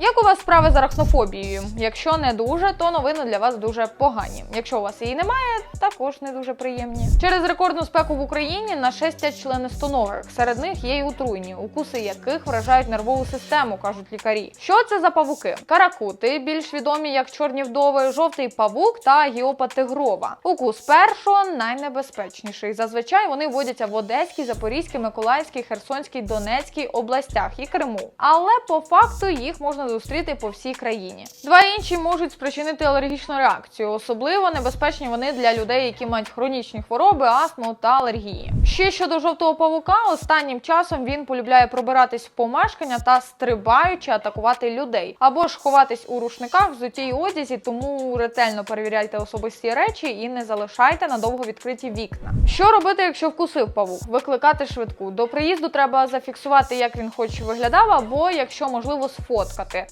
Як у вас справи з арахнофобією? Якщо не дуже, то новини для вас дуже погані. Якщо у вас її немає, також не дуже приємні. Через рекордну спеку в Україні нашестять членистоногих. Серед них є й отруйні, укуси яких вражають нервову систему, кажуть лікарі. Що це за павуки? Каракути, більш відомі як чорні вдови, жовтий павук та гіопа тигрова. Укус першого найнебезпечніший. Зазвичай вони водяться в Одеській, Запорізькій, Миколаївській, Херсонській, Донецькій областях і Криму. Але по факту їх можна зустріти по всій країні. Два інші можуть спричинити алергічну реакцію. Особливо небезпечні вони для людей, які мають хронічні хвороби, астму та алергії. Ще щодо жовтого павука, останнім часом він полюбляє пробиратись в помешкання та стрибаючи атакувати людей, або ж ховатись у рушниках, взуті й одязі, тому ретельно перевіряйте особисті речі і не залишайте надовго відкриті вікна. Що робити, якщо вкусив павук? Викликати швидку. До приїзду треба зафіксувати, як він хоч виглядав, або якщо можливо сфоткати.